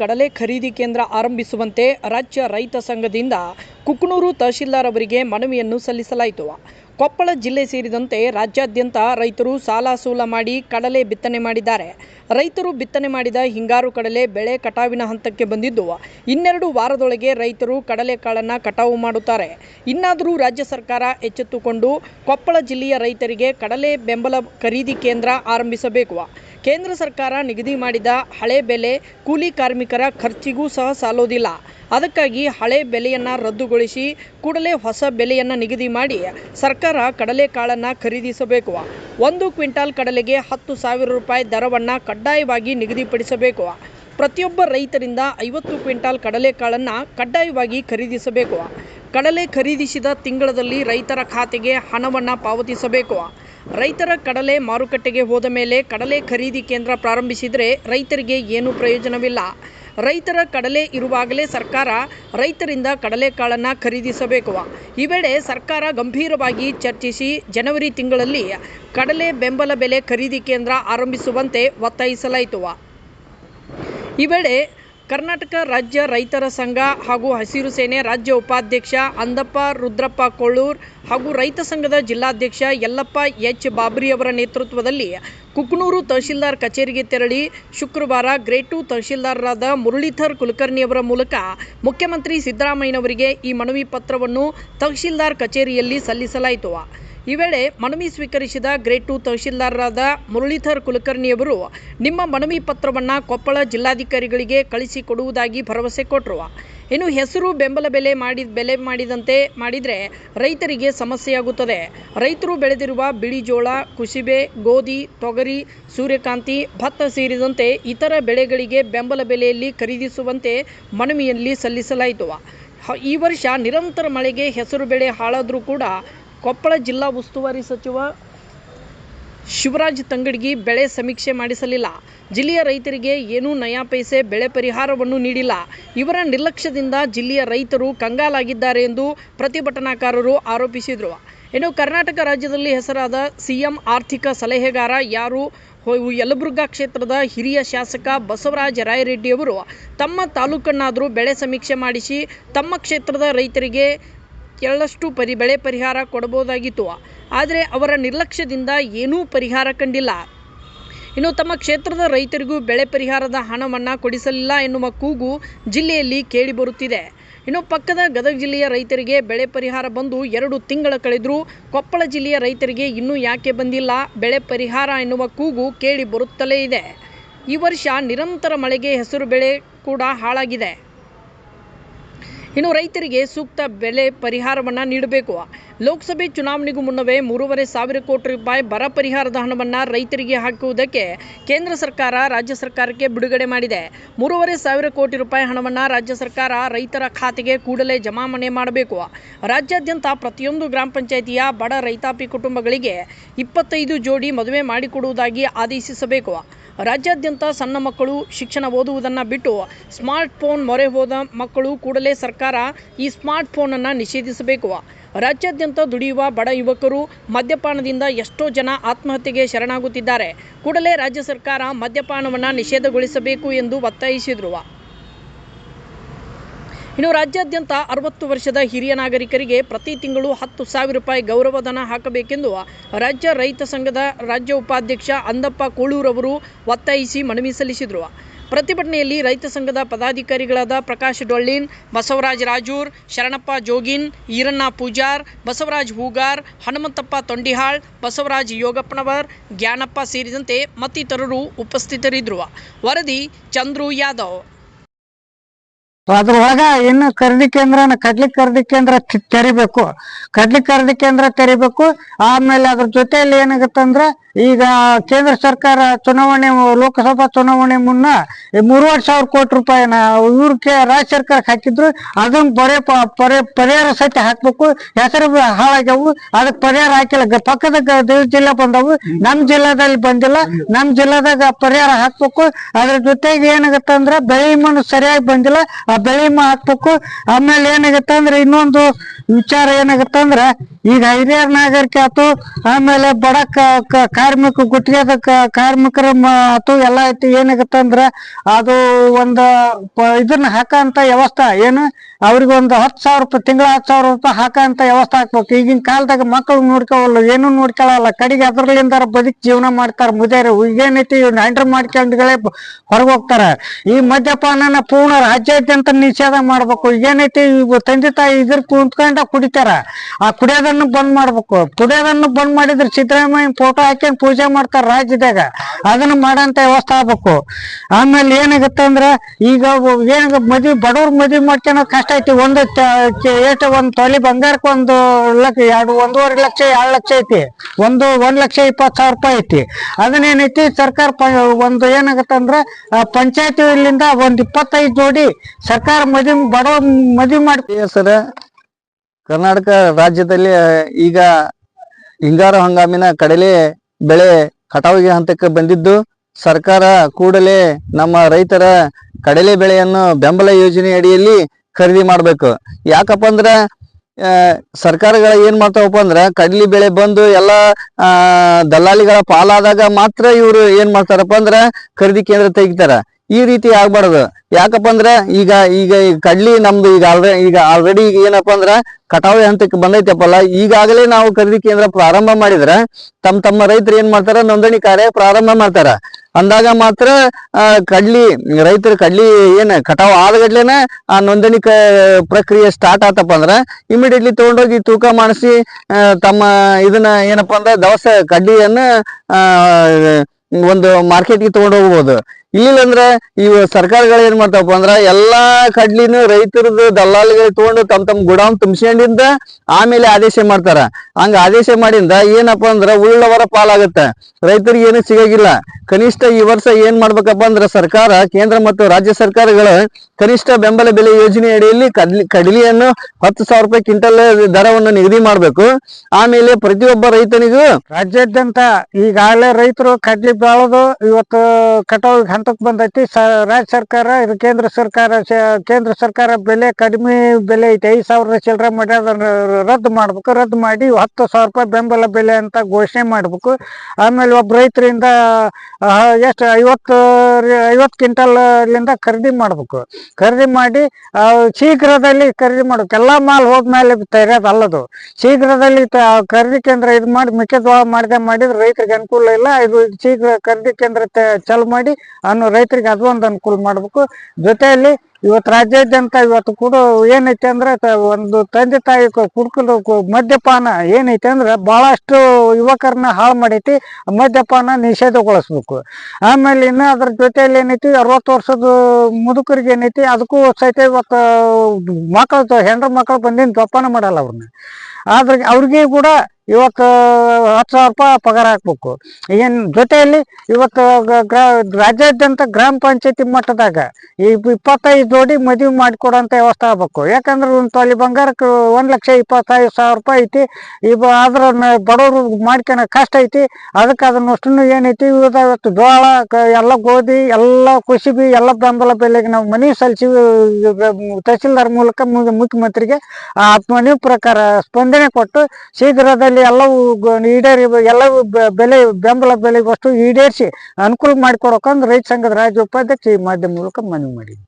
ಕಡಲೆ ಖರೀದಿ ಕೇಂದ್ರ ಆರಂಭಿಸುವಂತೆ ರಾಜ್ಯ ರೈತ ಸಂಘದಿಂದ ಕುಕ್ನೂರು ತಹಶೀಲ್ದಾರ್ ಅವರಿಗೆ ಮನವಿಯನ್ನು ಸಲ್ಲಿಸಲಾಯಿತು. ಕೊಪ್ಪಳ ಜಿಲ್ಲೆ ಸೇರಿದಂತೆ ರಾಜ್ಯಾದ್ಯಂತ ರೈತರು ಸಾಲ ಸೂಲ ಮಾಡಿ ಕಡಲೆ ಬಿತ್ತನೆ ಮಾಡಿದ್ದಾರೆ. ರೈತರು ಬಿತ್ತನೆ ಮಾಡಿದ ಹಿಂಗಾರು ಕಡಲೆ ಬೆಳೆ ಕಟಾವಿನ ಹಂತಕ್ಕೆ ಬಂದಿದ್ದು, ಇನ್ನೆರಡು ವಾರದೊಳಗೆ ರೈತರು ಕಡಲೆ ಕಾಳನ್ನು ಕಟಾವು ಮಾಡುತ್ತಾರೆ. ಇನ್ನಾದರೂ ರಾಜ್ಯ ಸರ್ಕಾರ ಎಚ್ಚೆತ್ತುಕೊಂಡು ಕೊಪ್ಪಳ ಜಿಲ್ಲೆಯ ರೈತರಿಗೆ ಕಡಲೆ ಬೆಂಬಲ ಖರೀದಿ ಕೇಂದ್ರ ಆರಂಭಿಸಬೇಕು. ಕೇಂದ್ರ ಸರ್ಕಾರ ನಿಗದಿ ಮಾಡಿದ ಹಳೆ ಬೆಲೆ ಕೂಲಿ ಕಾರ್ಮಿಕರ ಖರ್ಚಿಗೂ ಸಹ ಸಾಲೋದಿಲ್ಲ. ಅದಕ್ಕಾಗಿ ಹಳೆ ಬೆಲೆಯನ್ನು ರದ್ದುಗೊಳಿಸಿ ಕೂಡಲೇ ಹೊಸ ಬೆಲೆಯನ್ನು ನಿಗದಿ ಮಾಡಿ ಸರ್ಕಾರ ಕಡಲೆಕಾಳನ್ನು ಖರೀದಿಸಬೇಕು. ಒಂದು ಕ್ವಿಂಟಾಲ್ ಕಡಲೆಗೆ ಹತ್ತು ಸಾವಿರ ರೂಪಾಯಿ ದರವನ್ನು ಕಡ್ಡಾಯವಾಗಿ ನಿಗದಿಪಡಿಸಬೇಕು. ಪ್ರತಿಯೊಬ್ಬ ರೈತರಿಂದ ಐವತ್ತು ಕ್ವಿಂಟಾಲ್ ಕಡಲೆಕಾಳನ್ನು ಕಡ್ಡಾಯವಾಗಿ ಖರೀದಿಸಬೇಕು. ಕಡಲೆ ಖರೀದಿಸಿದ ತಿಂಗಳಲ್ಲಿ ರೈತರ ಖಾತೆಗೆ ಹಣವನ್ನು ಪಾವತಿಸಬೇಕು. ರೈತರ ಕಡಲೆ ಮಾರುಕಟ್ಟೆಗೆ ಹೋದ ಮೇಲೆ ಕಡಲೆ ಖರೀದಿ ಕೇಂದ್ರ ಪ್ರಾರಂಭಿಸಿದರೆ ರೈತರಿಗೆ ಏನು ಪ್ರಯೋಜನವಿಲ್ಲ. ರೈತರ ಕಡಲೆ ಇರುವಾಗಲೇ ಸರ್ಕಾರ ರೈತರಿಂದ ಕಡಲೆಕಾಳನ್ನು ಖರೀದಿಸಬೇಕು. ಈ ವೇಳೆ ಸರ್ಕಾರ ಗಂಭೀರವಾಗಿ ಚರ್ಚಿಸಿ ಜನವರಿ ತಿಂಗಳಲ್ಲಿ ಕಡಲೆ ಬೆಂಬಲ ಬೆಲೆ ಖರೀದಿ ಕೇಂದ್ರ ಆರಂಭಿಸುವಂತೆ ಒತ್ತಾಯಿಸಲಾಯಿತು. ಈ ವೇಳೆ ಕರ್ನಾಟಕ ರಾಜ್ಯ ರೈತರ ಸಂಘ ಹಾಗೂ ಹಸಿರು ಸೇನೆ ರಾಜ್ಯ ಉಪಾಧ್ಯಕ್ಷ ಅಂದಪ್ಪ ರುದ್ರಪ್ಪ ಕೊಳ್ಳೂರ್ ಹಾಗೂ ರೈತ ಸಂಘದ ಜಿಲ್ಲಾಧ್ಯಕ್ಷ ಯಲ್ಲಪ್ಪ ಎಚ್ ಬಾಬ್ರಿ ಅವರ ನೇತೃತ್ವದಲ್ಲಿ ಕುಕ್ನೂರು ತಹಶೀಲ್ದಾರ್ ಕಚೇರಿಗೆ ತೆರಳಿ ಶುಕ್ರವಾರ ಗ್ರೇಟ್ ಟು ತಹಶೀಲ್ದಾರರಾದ ಮುರಳೀಧರ್ ಕುಲಕರ್ಣಿಯವರ ಮೂಲಕ ಮುಖ್ಯಮಂತ್ರಿ ಸಿದ್ದರಾಮಯ್ಯನವರಿಗೆ ಈ ಮನವಿ ಪತ್ರವನ್ನು ತಹಶೀಲ್ದಾರ್ ಕಚೇರಿಯಲ್ಲಿ ಸಲ್ಲಿಸಲಾಯಿತು. ಈ ವೇಳೆ ಮನವಿ ಸ್ವೀಕರಿಸಿದ ಗ್ರೇಟ್ ಟು ತಹಶೀಲ್ದಾರರಾದ ಮುರಳೀಧರ್ ಕುಲಕರ್ಣಿಯವರು ನಿಮ್ಮ ಮನವಿ ಪತ್ರವನ್ನು ಕೊಪ್ಪಳ ಜಿಲ್ಲಾಧಿಕಾರಿಗಳಿಗೆ ಕಳಿಸಿಕೊಡುವುದಾಗಿ ಭರವಸೆ ಕೊಟ್ಟರು. ಇನ್ನು ಹೆಸರು, ಬೆಂಬಲ ಬೆಲೆ ಮಾಡಿ, ಬೆಲೆ ಮಾಡಿದಂತೆ ಮಾಡಿದರೆ ರೈತರಿಗೆ ಸಮಸ್ಯೆಯಾಗುತ್ತದೆ. ರೈತರು ಬೆಳೆದಿರುವ ಬಿಳಿ ಜೋಳ, ಕುಸಿಬೆ, ಗೋಧಿ, ತೊಗರಿ, ಸೂರ್ಯಕಾಂತಿ, ಭತ್ತ ಸೇರಿದಂತೆ ಇತರ ಬೆಳೆಗಳಿಗೆ ಬೆಂಬಲ ಬೆಲೆಯಲ್ಲಿ ಖರೀದಿಸುವಂತೆ ಮನವಿಯಲ್ಲಿ ಸಲ್ಲಿಸಲಾಯಿತು. ಈ ವರ್ಷ ನಿರಂತರ ಮಳೆಗೆ ಹೆಸರು ಬೆಳೆ ಹಾಳಾದರೂ ಕೂಡ ಕೊಪ್ಪಳ ಜಿಲ್ಲಾ ಉಸ್ತುವಾರಿ ಸಚಿವ ಶಿವರಾಜ್ ತಂಗಡಗಿ ಬೆಳೆ ಸಮೀಕ್ಷೆ ಮಾಡಿಸಲಿಲ್ಲ. ಜಿಲ್ಲೆಯ ರೈತರಿಗೆ ಏನೂ ನಯಾ ಪೈಸೆ, ಬೆಳೆ ಪರಿಹಾರವನ್ನು ನೀಡಿಲ್ಲ. ಇವರ ನಿರ್ಲಕ್ಷ್ಯದಿಂದ ಜಿಲ್ಲೆಯ ರೈತರು ಕಂಗಾಲಾಗಿದ್ದಾರೆ ಎಂದು ಪ್ರತಿಭಟನಾಕಾರರು ಆರೋಪಿಸಿದರು. ಇನ್ನು ಕರ್ನಾಟಕ ರಾಜ್ಯದಲ್ಲಿ ಹೆಸರಾದ ಸಿಎಂ ಆರ್ಥಿಕ ಸಲಹೆಗಾರ ಯಾರು? ಯಲಬುರ್ಗಾ ಕ್ಷೇತ್ರದ ಹಿರಿಯ ಶಾಸಕ ಬಸವರಾಜ ರಾಯರೆಡ್ಡಿಯವರು ತಮ್ಮ ತಾಲೂಕನ್ನಾದರೂ ಬೆಳೆ ಸಮೀಕ್ಷೆ ಮಾಡಿಸಿ ತಮ್ಮ ಕ್ಷೇತ್ರದ ರೈತರಿಗೆ ಎಳ್ಳಷ್ಟು ಪರಿ ಬೆಳೆ ಪರಿಹಾರ ಕೊಡಬಹುದಾಗಿತ್ತು. ಆದರೆ ಅವರ ನಿರ್ಲಕ್ಷ್ಯದಿಂದ ಏನೂ ಪರಿಹಾರ ಕಂಡಿಲ್ಲ. ಇನ್ನು ತಮ್ಮ ಕ್ಷೇತ್ರದ ರೈತರಿಗೂ ಬೆಳೆ ಪರಿಹಾರದ ಹಣವನ್ನು ಕೊಡಿಸಲಿಲ್ಲ ಎನ್ನುವ ಕೂಗು ಜಿಲ್ಲೆಯಲ್ಲಿ ಕೇಳಿಬರುತ್ತಿದೆ. ಇನ್ನು ಪಕ್ಕದ ಗದಗ ಜಿಲ್ಲೆಯ ರೈತರಿಗೆ ಬೆಳೆ ಪರಿಹಾರ ಬಂದು ಎರಡು ತಿಂಗಳ ಕಳೆದರೂ ಕೊಪ್ಪಳ ಜಿಲ್ಲೆಯ ರೈತರಿಗೆ ಇನ್ನೂ ಯಾಕೆ ಬಂದಿಲ್ಲ? ಬೆಳೆ ಪರಿಹಾರ ಎನ್ನುವ ಕೂಗು ಕೇಳಿ ಬರುತ್ತಲೇ ಇದೆ. ಈ ವರ್ಷ ನಿರಂತರ ಮಳೆಗೆ ಹೆಸರು ಬೆಳೆ ಕೂಡ ಹಾಳಾಗಿದೆ. ಇನ್ನು ರೈತರಿಗೆ ಸೂಕ್ತ ಬೆಲೆ ಪರಿಹಾರವನ್ನು ನೀಡಬೇಕು. ಲೋಕಸಭೆ ಚುನಾವಣೆಗೂ ಮುನ್ನವೇ ಮೂರುವರೆ ಸಾವಿರ ಕೋಟಿ ರೂಪಾಯಿ ಬರ ಪರಿಹಾರದ ಹಣವನ್ನು ರೈತರಿಗೆ ಹಾಕುವುದಕ್ಕೆ ಕೇಂದ್ರ ಸರ್ಕಾರ ರಾಜ್ಯ ಸರ್ಕಾರಕ್ಕೆ ಬಿಡುಗಡೆ ಮಾಡಿದೆ. ಮೂರುವರೆ ಸಾವಿರ ಕೋಟಿ ರೂಪಾಯಿ ಹಣವನ್ನು ರಾಜ್ಯ ಸರ್ಕಾರ ರೈತರ ಖಾತೆಗೆ ಕೂಡಲೇ ಜಮಾವಣೆ ಮಾಡಬೇಕು. ರಾಜ್ಯಾದ್ಯಂತ ಪ್ರತಿಯೊಂದು ಗ್ರಾಮ ಪಂಚಾಯಿತಿಯ ಬಡ ರೈತಾಪಿ ಕುಟುಂಬಗಳಿಗೆ ಇಪ್ಪತ್ತೈದು ಜೋಡಿ ಮದುವೆ ಮಾಡಿಕೊಡುವುದಾಗಿ ಆದೇಶಿಸಬೇಕು. ರಾಜ್ಯಾದ್ಯಂತ ಸಣ್ಣ ಮಕ್ಕಳು ಶಿಕ್ಷಣ ಓದುವುದನ್ನು ಬಿಟ್ಟು ಸ್ಮಾರ್ಟ್ ಫೋನ್ ಮೊರೆ ಹೋದ ಮಕ್ಕಳು ಕೂಡಲೇ ಸರ್ಕಾರ ಈ ಸ್ಮಾರ್ಟ್ ಫೋನನ್ನು ನಿಷೇಧಿಸಬೇಕು. ರಾಜ್ಯಾದ್ಯಂತ ದುಡಿಯುವ ಬಡ ಯುವಕರು ಮದ್ಯಪಾನದಿಂದ ಎಷ್ಟೋ ಜನ ಆತ್ಮಹತ್ಯೆಗೆ ಶರಣಾಗುತ್ತಿದ್ದಾರೆ. ಕೂಡಲೇ ರಾಜ್ಯ ಸರ್ಕಾರ ಮದ್ಯಪಾನವನ್ನು ನಿಷೇಧಗೊಳಿಸಬೇಕು ಎಂದು ಒತ್ತಾಯಿಸಿದರು. ಇನ್ನು ರಾಜ್ಯಾದ್ಯಂತ ಅರವತ್ತು ವರ್ಷದ ಹಿರಿಯ ನಾಗರಿಕರಿಗೆ ಪ್ರತಿ ತಿಂಗಳು ಹತ್ತು ಸಾವಿರ ರೂಪಾಯಿ ಗೌರವಧನ ಹಾಕಬೇಕೆಂದು ರಾಜ್ಯ ರೈತ ಸಂಘದ ರಾಜ್ಯ ಉಪಾಧ್ಯಕ್ಷ ಅಂದಪ್ಪ ಕೋಳೂರವರು ಒತ್ತಾಯಿಸಿ ಮನವಿ ಸಲ್ಲಿಸಿದರು. ಪ್ರತಿಭಟನೆಯಲ್ಲಿ ರೈತ ಸಂಘದ ಪದಾಧಿಕಾರಿಗಳಾದ ಪ್ರಕಾಶ್ ಡೊಳ್ಳಿನ್, ಬಸವರಾಜ್ ರಾಜೂರ್, ಶರಣಪ್ಪ ಜೋಗಿನ್, ಈರಣ್ಣ ಪೂಜಾರ್, ಬಸವರಾಜ್ ಹೂಗಾರ್, ಹನುಮಂತಪ್ಪ ತೊಂಡಿಹಾಳ್, ಬಸವರಾಜ್ ಯೋಗಪ್ಪನವರ್, ಜ್ಞಾನಪ್ಪ ಸೇರಿದಂತೆ ಮತ್ತಿತರರು ಉಪಸ್ಥಿತರಿದ್ದರು ವರದಿ ಚಂದ್ರು ಯಾದವ್. ಅದ್ರೊಳಗ ಇನ್ನು ಖರೀದಿ ಕೇಂದ್ರನ ಕಡ್ಲಿ ಖರೀದಿ ಕೇಂದ್ರ ತೆರಿಬೇಕು. ಕಡ್ಲಿ ಖರೀದಿ ಕೇಂದ್ರ ತೆರಿಬೇಕು. ಆಮೇಲೆ ಅದ್ರ ಜೊತೆಯಲ್ಲಿ ಏನಾಗತ್ತಂದ್ರ ಈಗ ಕೇಂದ್ರ ಸರ್ಕಾರ ಚುನಾವಣೆ, ಲೋಕಸಭಾ ಚುನಾವಣೆ ಮುನ್ನ ಮೂರುವರೆ ಸಾವಿರ ಕೋಟಿ ರೂಪಾಯಿನ ಇವ್ರು ರಾಜ್ಯ ಸರ್ಕಾರಕ್ಕೆ ಹಾಕಿದ್ರು. ಅದನ್ನ ಬರೇ ಪರೇ ಪರಿ, ಪರಿಹಾರ ಸಹಿತ ಹಾಕ್ಬೇಕು. ಹೆಸರು ಹಾಳಾಗ್ಯವು. ಅದಕ್ಕೆ ಪರಿಹಾರ ಹಾಕಿಲ್ಲ. ಪಕ್ಕದ ಜಿಲ್ಲೆ ಬಂದವು. ನಮ್ ಜಿಲ್ಲಾದಲ್ಲಿ ಬಂದಿಲ್ಲ. ನಮ್ ಜಿಲ್ಲಾದಾಗ ಪರಿಹಾರ ಹಾಕ್ಬೇಕು. ಅದ್ರ ಜೊತೆಗೆ ಏನಾಗತ್ತಂದ್ರ ಬೆಳೆ ಮಣ್ಣು ಸರಿಯಾಗಿ ಬಂದಿಲ್ಲ. ಬೆಳೆ ಹಾಕ್ಬೇಕು ಆಮೇಲೆ ಏನಾಗತ್ತಂದ್ರ ಇನ್ನೊಂದು ವಿಚಾರ ಏನಾಗತ್ತಂದ್ರ ಈಗ ಹಿರಿಯರ್ ನಾಗರಿಕ ಆತು, ಆಮೇಲೆ ಬಡ ಕಾರ್ಮಿಕ ಗುತ್ತಿಗೆದ ಕಾರ್ಮಿಕರ ಆತು ಎಲ್ಲ ಐತಿ ಏನಾಗತ್ತ ಅಂದ್ರ ಅದು ಒಂದ್ ಇದನ್ನ ಹಾಕಂತ ವ್ಯವಸ್ಥೆ ಏನು ಅವ್ರಿಗೆ ಒಂದು ಹತ್ತು ಸಾವಿರ ರೂಪಾಯಿ, ತಿಂಗಳ ಹತ್ತು ಸಾವಿರ ರೂಪಾಯಿ ಹಾಕಂತ ವ್ಯವಸ್ಥೆ ಹಾಕ್ಬೇಕು. ಈಗಿನ ಕಾಲದಾಗ ಮಕ್ಕಳು ನೋಡ್ಕೊವಲ್ಲ ಏನು ನೋಡ್ಕೊಳಲ್ಲ, ಕಡೆಗೆ ಅದ್ರಲ್ಲಿಂದ ಬದುಕಿ ಜೀವನ ಮಾಡ್ತಾರ ಮುದೇರು ಈಗೇನೈತಿ ಹ್ಯಾಂಡ್ರ್ ಮಾಡ್ಕೊಂಡ್ಗಳೇ ಹೊರಗೆ ಹೋಗ್ತಾರ. ಈ ಮದ್ಯಪಾನನ ಪೂರ್ಣ ರಾಜ್ಯಾದ್ಯಂತ ನಿಷೇಧ ಮಾಡ್ಬೇಕು. ಏನೈತಿ ತಂದೆ ತಾಯಿ ಇದ್ರ ಕುಂತ್ಕೊಂಡ ಕುಡಿತಾರ. ಆ ಕುಡಿಯೋದನ್ನ ಬಂದ್ ಮಾಡ್ಬೇಕು. ಕುಡಿಯೋದನ್ನ ಬಂದ್ ಮಾಡಿದ್ರೆ ಸಿದ್ದರಾಮಯ್ಯ ಫೋಟೋ ಹಾಕ್ಯಂಡ್ ಪೂಜೆ ಮಾಡ್ತಾರ ರಾಜ್ಯದಾಗ. ಅದನ್ನ ಮಾಡಂತ ವ್ಯವಸ್ಥೆ ಆಗ್ಬೇಕು. ಆಮೇಲೆ ಏನಾಗತ್ತೆ ಅಂದ್ರ, ಈಗ ಏನಾಗ ಮದ್ವಿ, ಬಡವ್ರ ಮದ್ವಿ ಮಾಡ್ಕೊಳೋದು ಕಷ್ಟ ಐತಿ. ಒಂದು ಎಷ್ಟು ಒಂದ್ ತೊಲಿ ಬಂಗಾರಕ್ಕೆ ಒಂದು ಲಕ್ಷ, ಎರಡು, ಒಂದೂವರೆ ಲಕ್ಷ, ಎರಡು ಲಕ್ಷ ಐತಿ. ಒಂದು, ಒಂದ್ ಲಕ್ಷ ಇಪ್ಪತ್ತು ಸಾವಿರ ರೂಪಾಯಿ ಐತಿ. ಅದನ್ನೇನೈತಿ ಸರ್ಕಾರ ಒಂದು ಏನಾಗತ್ತಂದ್ರ ಪಂಚಾಯತಿಲಿಂದ ಒಂದ್ ಇಪ್ಪತ್ತೈದು ಜೋಡಿ ಸರ್ಕಾರ ಮದುವೆ ಬಡವ ಮದುವೆ ಮಾಡ್ತೀವಿ ಸರ್, ಕರ್ನಾಟಕ ರಾಜ್ಯದಲ್ಲಿ ಈಗ ಹಿಂಗಾರು ಹಂಗಾಮಿನ ಕಡಲೆ ಬೆಳೆ ಕಟಾವಿಗೆ ಹಂತಕ್ಕೆ ಬಂದಿದ್ದು, ಸರ್ಕಾರ ಕೂಡಲೇ ನಮ್ಮ ರೈತರ ಕಡಲೆ ಬೆಳೆಯನ್ನು ಬೆಂಬಲ ಯೋಜನೆ ಅಡಿಯಲ್ಲಿ ಖರೀದಿ ಮಾಡ್ಬೇಕು. ಯಾಕಪ್ಪ ಅಂದ್ರ ಸರ್ಕಾರಗಳ ಏನ್ ಮಾಡ್ತಾವಪ್ಪ ಅಂದ್ರ, ಕಡಲಿ ಬೆಳೆ ಬಂದು ಎಲ್ಲಾ ದಲ್ಲಾಳಿಗಳ ಪಾಲಾದಾಗ ಮಾತ್ರ ಇವ್ರು ಏನ್ ಮಾಡ್ತಾರಪ್ಪ ಅಂದ್ರ, ಖರೀದಿ ಕೇಂದ್ರ ತೆಗಿತಾರ. ಈ ರೀತಿ ಆಗ್ಬಾರ್ದು. ಯಾಕಪ್ಪ ಅಂದ್ರೆ ಈಗ ಈಗ ಕಡ್ಲಿ ನಮ್ದು ಈಗ ಆಲ್ರೆ ಈಗ ಆಲ್ರೆಡಿ ಈಗ ಏನಪ್ಪಾ ಅಂದ್ರ ಕಟಾವಿ ಹಂತಕ್ಕೆ ಬಂದೈತಪ್ಪಲ್ಲ ಈಗಾಗಲೇ ನಾವು ಖರೀದಿ ಕೇಂದ್ರ ಪ್ರಾರಂಭ ಮಾಡಿದ್ರ ತಮ್ಮ ತಮ್ಮ ರೈತರು ಏನ್ ಮಾಡ್ತಾರ? ನೋಂದಣಿ ಕಾರ್ಯ ಪ್ರಾರಂಭ ಮಾಡ್ತಾರ. ಅಂದಾಗ ಮಾತ್ರ ಕಡ್ಲಿ, ರೈತರ ಕಡ್ಲಿ ಏನ್ ಕಟಾವ್ ಆದಗಡ್ಲೆನ ಆ ನೋಂದಣಿ ಪ್ರಕ್ರಿಯೆ ಸ್ಟಾರ್ಟ್ ಆತಪ್ಪ ಅಂದ್ರ ಇಮಿಡಿಯೇಟ್ಲಿ ತಗೊಂಡೋಗಿ ತೂಕ ಮಾಡಿಸಿ ತಮ್ಮ ಇದನ್ನ ಏನಪ್ಪಾ ಅಂದ್ರ ದವಸ ಕಡ್ಲಿಯನ್ನ ಒಂದು ಮಾರ್ಕೆಟ್ಗೆ ತಗೊಂಡ್ ಹೋಗ್ಬೋದು ಇಲ್ಲ ಅಂದ್ರೆ ಈ ಸರ್ಕಾರಗಳು ಏನ್ ಮಾಡ್ತಾವಪ್ಪ ಅಂದ್ರ ಎಲ್ಲಾ ಕಡ್ಲಿನು ರೈತರದ್ದು ದಲ್ಲಾಳಿಗಳು ತಗೊಂಡು ತಮ್ ತಮ್ ಗುಡಾಮ್ ತುಂಬಿಸ್ಕೊಂಡಿಂದ ಆಮೇಲೆ ಆದೇಶ ಮಾಡ್ತಾರ. ಹಂಗ ಆದೇಶ ಮಾಡಿಂದ ಏನಪ್ಪ ಅಂದ್ರ ಉಳ್ಳವರ ಪಾಲಾಗತ್ತ. ರೈತರಿಗೆ ಏನು ಸಿಗಂಗಿಲ್ಲ. ಕನಿಷ್ಠ ಈ ವರ್ಷ ಏನ್ ಮಾಡ್ಬೇಕಪ್ಪ ಅಂದ್ರ ಸರ್ಕಾರ, ಕೇಂದ್ರ ಮತ್ತು ರಾಜ್ಯ ಸರ್ಕಾರಗಳು ಕನಿಷ್ಠ ಬೆಂಬಲ ಬೆಲೆ ಯೋಜನೆ ಅಡಿಯಲ್ಲಿ ಕಡ್ಲಿ, ಕಡ್ಲಿಯನ್ನು ಹತ್ತು ಸಾವಿರ ರೂಪಾಯಿ ಕ್ವಿಂಟಲ್ ದರವನ್ನು ನಿಗದಿ ಮಾಡ್ಬೇಕು. ಆಮೇಲೆ ಪ್ರತಿಯೊಬ್ಬ ರೈತನಿಗೂ ರಾಜ್ಯಾದ್ಯಂತ ಈಗಾಗಲೇ ರೈತರು ಕಡ್ಲಿ ಬೆಳೆದು ಇವತ್ತು ಕಟಾವ್ ಹಂತಕ್ಕೆ ಬಂದೈತಿ. ಸ, ರಾಜ್ಯ ಸರ್ಕಾರ, ಇದು ಕೇಂದ್ರ ಸರ್ಕಾರ ಕೇಂದ್ರ ಸರ್ಕಾರ ಬೆಲೆ ಕಡಿಮೆ ಬೆಲೆ ಐತಿ. ಐದು ಸಾವಿರ ಚಿಲ್ಲರೆ ಮಾಡಿ ಅದನ್ನು ರದ್ದು ಮಾಡ್ಬೇಕು. ರದ್ದು ಮಾಡಿ ಹತ್ತು ಸಾವಿರ ರೂಪಾಯಿ ಬೆಂಬಲ ಬೆಲೆ ಅಂತ ಘೋಷಣೆ ಮಾಡ್ಬೇಕು. ಆಮೇಲೆ ಒಬ್ಬ ರೈತರಿಂದ ಎಷ್ಟು, ಐವತ್ತು ಐವತ್ತು ಕ್ವಿಂಟಲ್ಲಿಂದ ಖರೀದಿ ಮಾಡ್ಬೇಕು. ಖರೀದಿ ಮಾಡಿ ಶೀಘ್ರದಲ್ಲಿ ಖರೀದಿ ಮಾಡ್ಬೇಕು. ಎಲ್ಲ ಮಾಲ್ ಹೋದ್ಮೇಲೆ ಅಲ್ಲದು. ಶೀಘ್ರದಲ್ಲಿ ಖರೀದಿ ಕೇಂದ್ರ ಇದು ಮಾಡಿ ಮೆಕ್ಕೆಜೋಳ ಮಾಡದೆ ಮಾಡಿದ್ರೆ ರೈತರಿಗೆ ಅನುಕೂಲ ಇಲ್ಲ. ಇದು ಶೀಘ್ರ ಖರೀದಿ ಕೇಂದ್ರ ಚಾಲು ಮಾಡಿ ಅನ್ನು ರೈತರಿಗೆ ಅದು ಒಂದು ಅನುಕೂಲ ಮಾಡ್ಬೇಕು. ಜೊತೆಯಲ್ಲಿ ಇವತ್ತು ರಾಜ್ಯಾದ್ಯಂತ ಇವತ್ತು ಕೂಡ ಏನೈತೆ ಅಂದ್ರೆ ಒಂದು ತಂದೆ ತಾಯಿ ಕ- ಕುಡ್ಕಲು ಕು- ಮದ್ಯಪಾನ ಏನೈತೆ ಅಂದ್ರೆ ಬಹಳಷ್ಟು ಯುವಕರನ್ನ ಹಾಳು ಮಾಡೈತಿ. ಮದ್ಯಪಾನ ನಿಷೇಧಗೊಳಿಸ್ಬೇಕು. ಆಮೇಲೆ ಇನ್ನ ಅದ್ರ ಜೊತೆಯಲ್ಲಿ ಏನೈತಿ ಅರವತ್ತು ವರ್ಷದ ಮುದುಕರಿಗೆ ಏನೈತಿ ಅದಕ್ಕೂ ಸಹಿತ ಇವತ್ತು ಮಕ್ಕಳು ಹೆಂಡ್ರ ಮಕ್ಕಳು ಬಂದಿನ ಜೋಪಾನ ಮಾಡಲ್ಲ ಅವ್ರನ್ನ ಆದ್ರೆ ಅವ್ರಿಗೆ ಕೂಡ ಇವತ್ತು ಹತ್ತು ಸಾವಿರ ರೂಪಾಯಿ ಪಗಾರ ಹಾಕ್ಬೇಕು. ಏನ್ ಜೊತೆಯಲ್ಲಿ ಇವತ್ತು ರಾಜ್ಯಾದ್ಯಂತ ಗ್ರಾಮ ಪಂಚಾಯತಿ ಮಟ್ಟದಾಗ ಈ ಇಪ್ಪತ್ತೈದು ಜೋಡಿ ಮದುವೆ ಮಾಡಿಕೊಡೋಂಥ ವ್ಯವಸ್ಥೆ ಆಗ್ಬೇಕು. ಯಾಕಂದ್ರೆ ಒಂದು ತೊಲಿ ಬಂಗಾರಕ್ಕೆ ಒಂದು ಲಕ್ಷ ಇಪ್ಪತ್ತೈದು ಸಾವಿರ ರೂಪಾಯಿ ಐತಿ. ಇವ ಅದ್ರ ಬಡವರು ಮಾಡ್ಕೊಳ ಕಷ್ಟ ಐತಿ. ಅದಕ್ಕೆ ಅದನ್ನಷ್ಟು ಏನೈತಿ ಇವತ್ತು ಜೋಳ ಎಲ್ಲ ಗೋಧಿ, ಎಲ್ಲ ಕುಸಿಬಿ, ಎಲ್ಲ ಬೆಂಬಲ ಬೆಲೆಗೆ ನಾವು ಮನೆ ಸಲ್ಲಿಸಿ, ತಹಸೀಲ್ದಾರ್ ಮೂಲಕ ಮುಖ್ಯಮಂತ್ರಿಗೆ ಆ ಪ್ರಕಾರ ಸ್ಪಂದನೆ ಕೊಟ್ಟು ಶೀಘ್ರದಲ್ಲಿ ಎಲ್ಲವೂ ಈಡೇರಿ ಎಲ್ಲವೂ ಬೆಲೆ ಬೆಂಬಲ ಬೆಲೆವಷ್ಟು ಈಡೇರಿಸಿ ಅನುಕೂಲ ಮಾಡಿಕೊಡೋಕಂದು ರೈತ ಸಂಘದ ರಾಜ್ಯ ಉಪಾಧ್ಯಕ್ಷ ಈ ಮಾಧ್ಯಮ ಮೂಲಕ ಮನವಿ ಮಾಡಿದ್ವಿ.